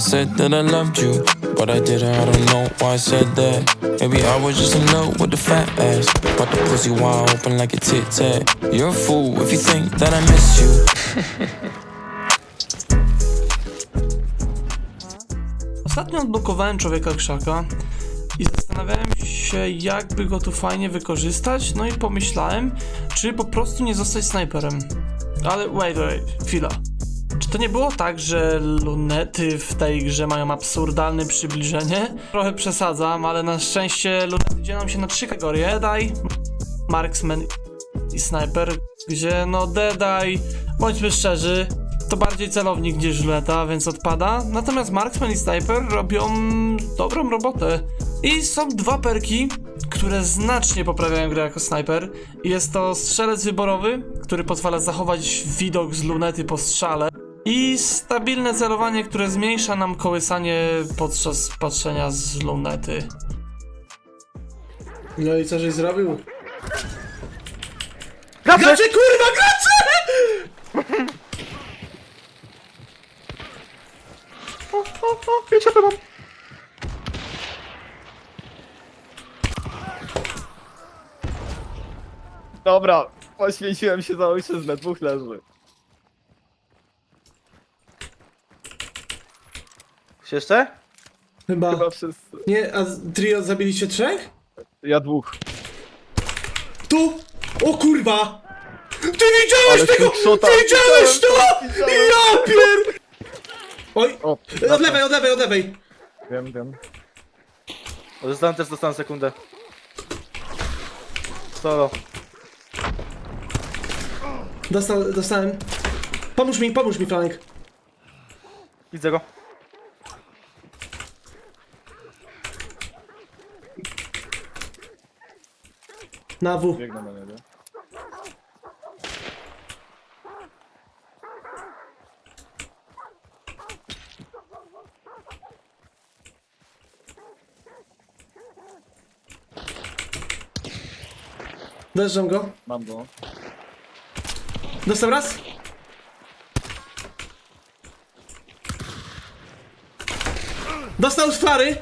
Said that I loved you, but I. I don't know why I said that. Maybe I was just in love with the fat ass. But the pussy wide open like a tit tat. You're a fool if you think that I miss you. Ostatnio odblokowałem człowieka krzaka i zastanawiałem się, jakby go tu fajnie wykorzystać. No i pomyślałem, czy po prostu nie zostać snajperem. Ale wait, wait, chwila. To nie było tak, że lunety w tej grze mają absurdalne przybliżenie? Trochę przesadzam, ale na szczęście lunety dzielą się na trzy kategorie: Deadeye, Marksman i Sniper, gdzie no Deadeye, bądźmy szczerzy, to bardziej celownik niż luneta, więc odpada. Natomiast Marksman i Sniper robią dobrą robotę. I są dwa perki, które znacznie poprawiają grę jako snajper. Jest to strzelec wyborowy, który pozwala zachować widok z lunety po strzale. I stabilne celowanie, które zmniejsza nam kołysanie podczas patrzenia z lunety. No i co żeś zrobił? Gracze, kurwa, gracze! O, o, o, to mam. Dobra, poświęciłem się za ojczyznę, dwóch leży. Czy Jeszcze? Chyba. Chyba wszyscy. Nie, a z- trio zabiliście trzech? Ja dwóch. Tu! O kurwa! Ty widziałeś Ale tego! quickshota. Ty widziałeś to! Widziałem, widziałem. Ja pier... Oj! O, Od lewej, od lewej, od lewej! Wiem, wiem. Dostałem też, dostałem sekundę. Solo. Dostał, dostałem. Pomóż mi, pomóż mi, Franek. Widzę go. Na W. Biegnę na niego. Dojeżdżam go. Mam go. Dostał raz. Dostał z fary.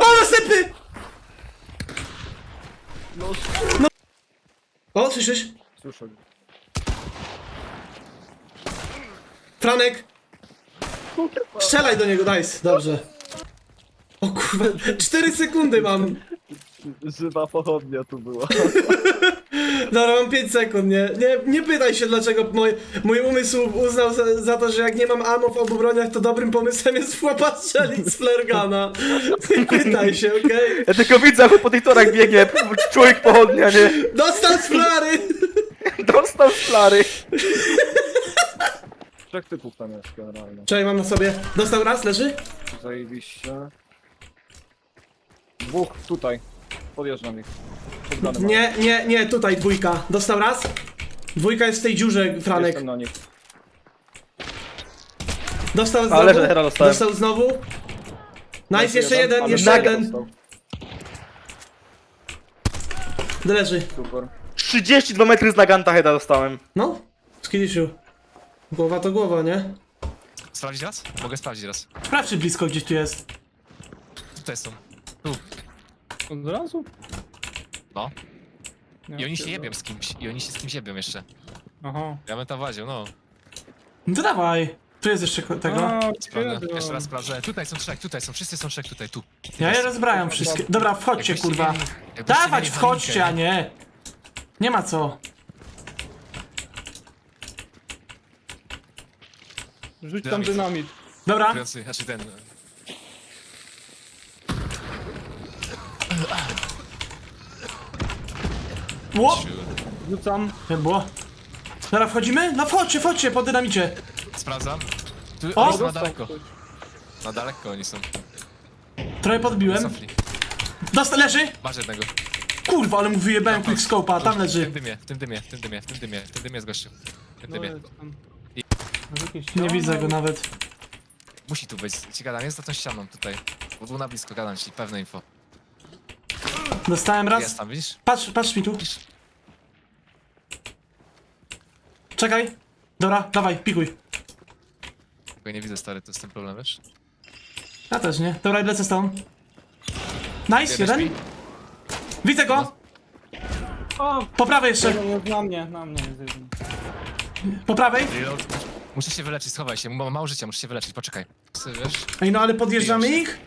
o, następny! No, O, słyszysz? słyszę. Franek! Strzelaj do niego, nice. Dobrze. O kurwa, 4 sekundy mam. Żywa pochodnia tu była. Dobra, mam 5 sekund, nie? Nie, nie pytaj się, dlaczego mój, mój umysł uznał za, za to, że jak nie mam ammo w obu broniach, to dobrym pomysłem jest w chłopa strzelić z flergana. Nie pytaj się, okej? Ja tylko widzę, jak po tych torach biegnie człowiek pochodnia, nie? Dostał z flary! Dostał z flary. Trzech typów tam jest generalnie. Czekaj, mam na sobie. Dostał raz, leży? Zajebiście. Dwóch tutaj. Podjeżdżam ich. Podgrane mam. Nie, nie, nie, tutaj dwójka. Dostał raz? Dwójka jest w tej dziurze, Franek. Jestem na nich. Dostał znowu. Ale że hera dostałem. Dostał znowu. Nice, jeszcze jeden, ale jeszcze jeden. dostał. Leży. Super. 32 metry z Naganta heada dostałem. No, skidiszu. Głowa to głowa, nie? Sprawdzić raz? Mogę sprawdzić raz. Sprawdź, czy blisko gdzieś tu jest. Tutaj są. Od razu? No. Ja I oni się jebią z kimś. I oni się z kimś jebią jeszcze. Aha. Ja bym tam wadził, no. No to dawaj. Tu jest jeszcze ko- tego. A, Sprawdzę. Jeszcze raz sprawdzę. Tutaj są trzech, tutaj są. Wszyscy są trzech tutaj, tu. Ja je rozbrajam wszystkie. Dobra, wchodźcie, Jakbyście kurwa. mieli- jakbyście Dawać, mieli wchodźcie, a panikę, nie. Nie ma co. Rzuć tam Dynamit. dynamit. Dobra, znaczy ten... ło! Rzucam. Nie było. Dobra, wchodzimy? No wchodźcie, wchodźcie, po dynamicie. Sprawdzam. Tu, O! oni są na daleko. Na daleko oni są. Trochę podbiłem. Dosta leży! Masz jednego. Kurwa, ale mu wyjebałem quickscope'a, tam W leży. tym dymie, w tym dymie, w tym dymie, w tym dymie, w tym dymie jest gościu. W tym dymie. Nie widzę go nawet. Musi tu być. Ci gadam, jest za tą ścianą tutaj. Bo był na blisko, gadam ci, pewne info. Dostałem Jest raz. tam, widzisz? Patrz, patrz mi tu. Czekaj. Dobra, dawaj, pikuj. Tylko nie widzę, stary, to jest ten problem, wiesz? Ja też nie. Dobra, lecę z tą. Nice, Jeden jeden. Widzę go! O, Po prawej jeszcze, na mnie, na mnie jest jeden. po prawej. Reload. Muszę się wyleczyć, schowaj się, mam mało życia, muszę się wyleczyć, poczekaj. Wiesz? Ej, no ale podjeżdżamy ich?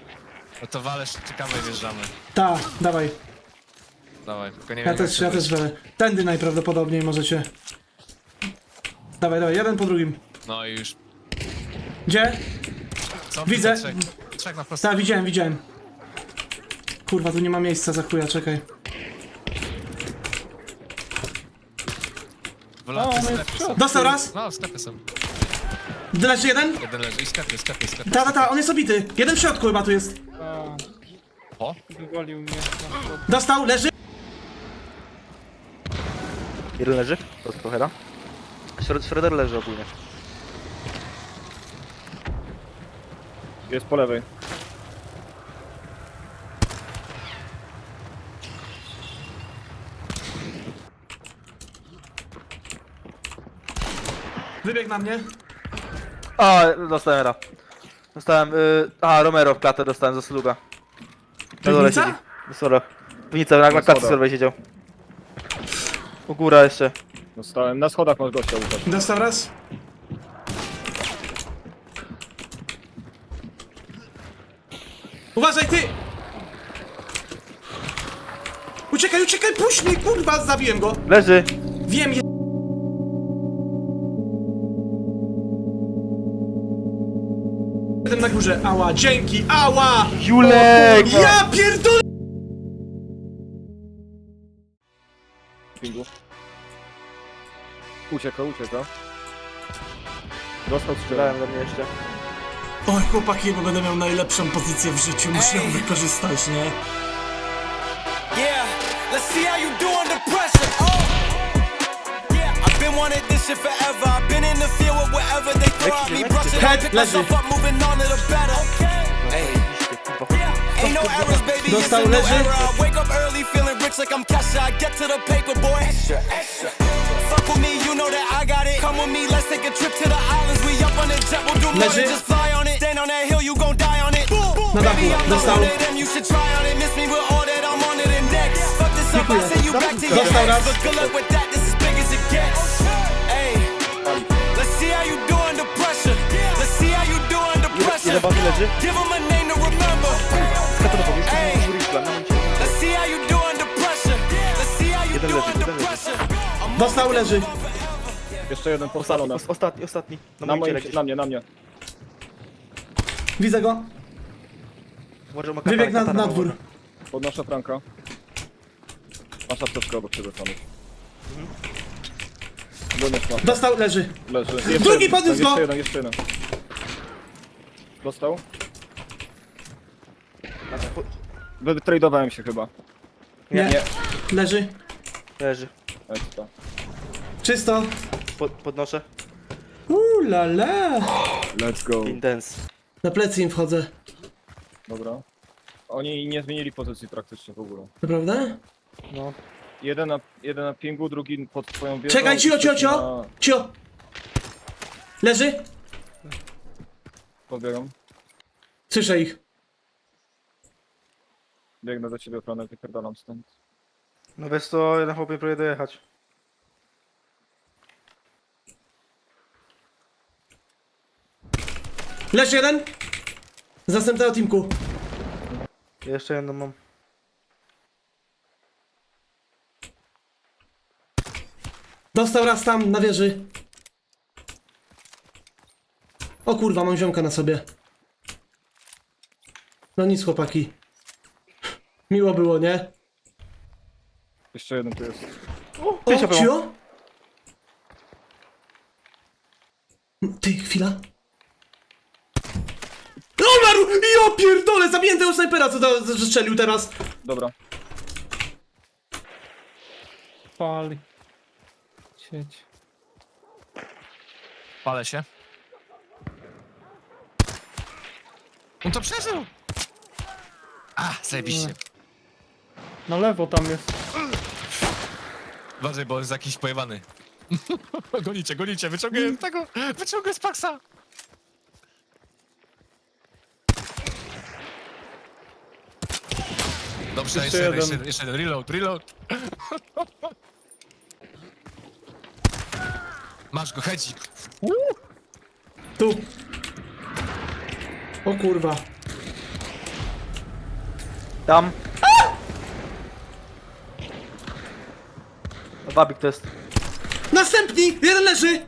No to walesz, czekamy, wjeżdżamy. Tak, dawaj. Dawaj, tylko nie Ja wiem jak też, to ja też będę. Tędy najprawdopodobniej możecie. Dawaj, dawaj, jeden po drugim. No i już. Gdzie? Co? Widzę. Trzech, trzech na. Tak, widziałem, widziałem. Kurwa, tu nie ma miejsca za chuja, czekaj. W laty O, my sklepy są. Dostał raz? No, sklepy są. Leży jeden? Jeden leży i sklepy, sklepy, sklepy. Ta, ta, ta, on jest obity. Jeden w środku chyba tu jest. O, wywalił mnie. Dostał, leży. Jeden leży? To jest trochę, da? Shredder leży ogólnie. Jest po lewej. Wybiegł na mnie. A, dostałem ra. Dostałem, y... A, Romero w klatę dostałem za sluga. Na dole Piwnica? siedzi. Sorry. Piwnica, na, na klatce siedział. U góra jeszcze. Dostałem. Na schodach masz gościa, Łukasz. Dostał raz. Uważaj, ty! Uciekaj, uciekaj, puść mnie, kurwa, zabiłem go. Leży! Wiem, je... Jeden na górze, ała, dzięki, ała! Julek! Ja pierdolę! Ucieka, ucieka. Dostał strzelałem. Do mnie jeszcze. Oj, chłopaki, bo będę miał najlepszą pozycję w życiu, muszę ją wykorzystać, nie? Yeah, let's see how you do under pressure. Oh, yeah, I've been wanting this shit forever. I've been in the field with whatever they throw at me. Brush it up, pick myself up, moving on to the better. Hey, ain't no errors, baby. It's Dostał, a new era. I wake up early, feeling rich like I'm Kesha. I get to the paper, boy. Extra, extra. With me, let's take a trip to the islands. We up on the jet, we'll do more than just fly on it. Stand on that hill, you gon' die on it. Baby, I'm not one of them, you should try on it. Miss me with all that, I'm on it and next. Fuck this up, I send you back to your ex. But good luck with that, this is big as it gets. Hey, let's see how you do under pressure. Let's see how you do under pressure. Give 'em a name to remember. Hey, let's see how you do under pressure. Let's see how you do under pressure. Dostał, leży. Jeszcze jeden Ostatni, powstalony. os- ostatni, ostatni. Na Na moim ciele moim, gdzieś. na mnie, na mnie. Widzę go. Może ma Wybiegł na, katana, na dwór. Podnoszę Franka. Masz apteczkę obok siebie, Franek. Doniósł ma. Dostał, leży. Leży. Jeszcze Drugi jeden, podniósł tak, go! Jeszcze jeden, jeszcze jeden. Dostał? Wytradowałem się chyba. Nie. Nie. Leży. Leży. Ekstra. Czysto. Po, podnoszę. Uuu, la la. Let's go. Intense. Na plecy im wchodzę. Dobra. Oni nie zmienili pozycji praktycznie w ogóle. Naprawdę? No. Jeden na, jeden na pingu, drugi pod twoją wieżą. Czekaj, cio, cio, cio. na- Cio. Leży? Podbiegam. Słyszę ich. Biegnę do ciebie, Franek, wypierdalam stąd. No wiesz co, jeden chłopie próbuje dojechać. Leży jeden. Z następnego teamku. Jeszcze jedną mam. Dostał raz tam na wieży. O kurwa, mam ziomka na sobie. No nic, chłopaki. Miło było, nie? Jeszcze jeden tu jest. O, cio? Ty, chwila. Umarł! Ja pierdolę, zabiję tego snajpera, co to strzelił teraz. Dobra. Pali. Sieć. palę się. On to przeżył! A, zajebiście. Na lewo tam jest. Uważaj, bo jest jakiś pojebany. gonicie, gonicie, wyciągaj tego, wyciągaj z paksa. Dobrze, Jeszcze jeszcze jeden, jeszcze jeden, jeszcze jeden, reload, reload. Masz go, hedzik. Tu. O kurwa. Tam. Wabik to jest. Następni! Jeden leży!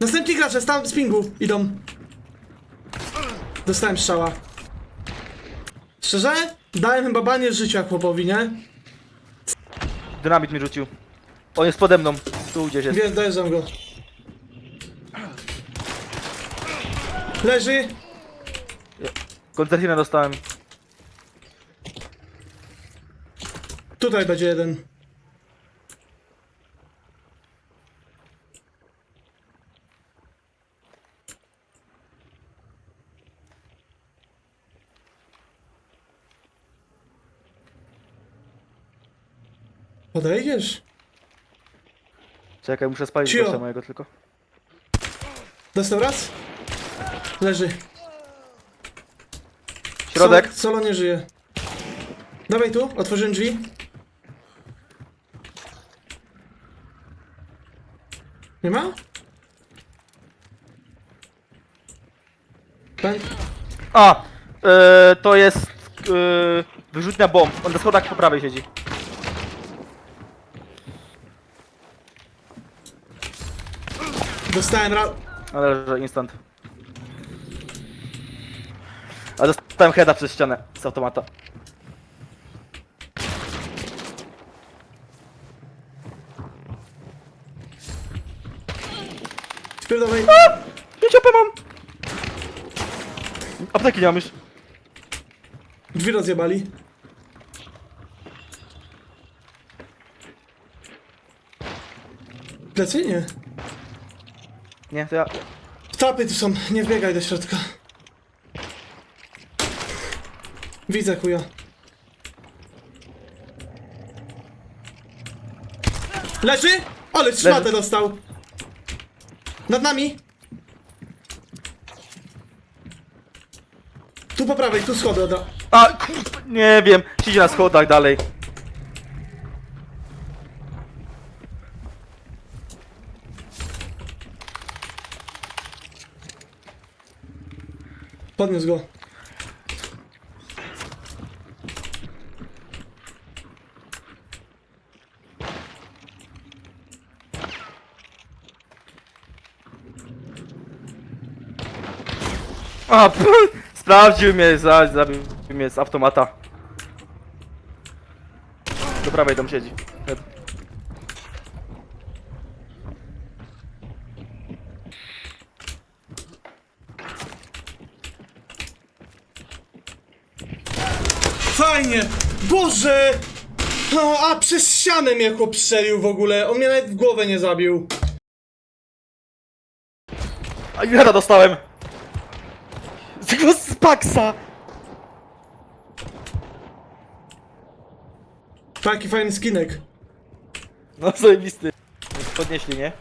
Następni gracze, tam z pingu idą. Dostałem strzała. Szczerze? Dałem chyba banie życia chłopowi, nie? Dynamit mi rzucił. On jest pode mną. Tu gdzieś jest. Wiem, dojeżdżam go. Leży. Koncertinę dostałem. Tutaj będzie jeden. Podejdziesz? Czekaj, muszę spalić Cio. gościa mojego tylko. Dostał raz? Leży. Środek. Solo, solo nie żyje. Dawaj tu, otworzyłem drzwi. Nie ma? Pęk. A! E, to jest e, wyrzutnia bomb. On na schodach po prawej siedzi. Dostałem raz. Ale że instant. A dostałem heada przez ścianę z automata. Spierdolaj. 5 AP mam! Apteki nie mam już. Drzwi rozjebali. Plecy? Nie. Nie, to ja... Trapy tu są, nie wbiegaj do środka. Widzę chuja. Leży? Ale szmatę dostał. Nad nami. Tu po prawej, tu schody oda. A, kurwa, nie wiem. Siedzi na schodach dalej. Podniósł go. A, pff, sprawdził mnie, za- zabił mnie z automata. Do prawej tam siedzi. Fajnie! Boże! No, a przez ścianę mnie chłop strzelił w ogóle. On mnie nawet w głowę nie zabił. A heada dostałem! Z tego z Paxa! Taki fajny skinek. No zajebisty. Podnieśli, nie?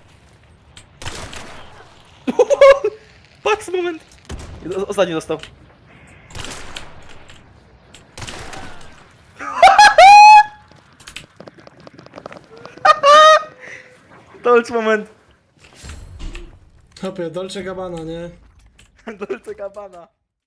Pax moment! Ostatni dostał. Dolce moment. Hopie, Dolce Gabbana, nie? Dolce Gabbana.